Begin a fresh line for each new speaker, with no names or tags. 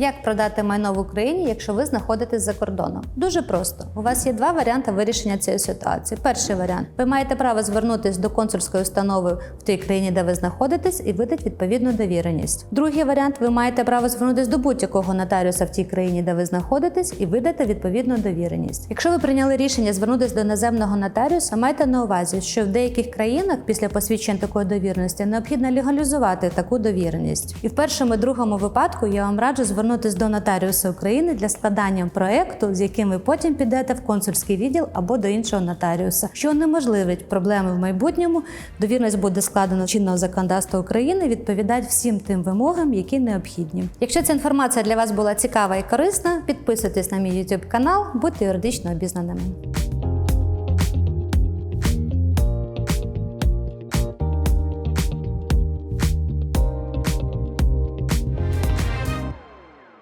Як продати майно в Україні, якщо ви знаходитесь за кордоном? Дуже просто. У вас є два варіанти вирішення цієї ситуації. Перший варіант: ви маєте право звернутися до консульської установи в тій країні, де ви знаходитесь, і видати відповідну довіреність. Другий варіант: ви маєте право звернутися до будь-якого нотаріуса в тій країні, де ви знаходитесь, і видати відповідну довіреність. Якщо ви прийняли рішення звернутися до іноземного нотаріуса, майте на увазі, що в деяких країнах після посвідчення такої довіреності необхідно легалізувати таку довіреність. І в першому і другому випадку я вам раджу звернутися до нотаріуса України для складання проекту, з яким ви потім підете в консульський відділ або до іншого нотаріуса, що унеможливить проблеми в майбутньому. Довірність буде складено чинного законодавства України, відповідати всім тим вимогам, які необхідні. Якщо ця інформація для вас була цікава і корисна, підписуйтесь на мій YouTube канал, будьте юридично обізнаними.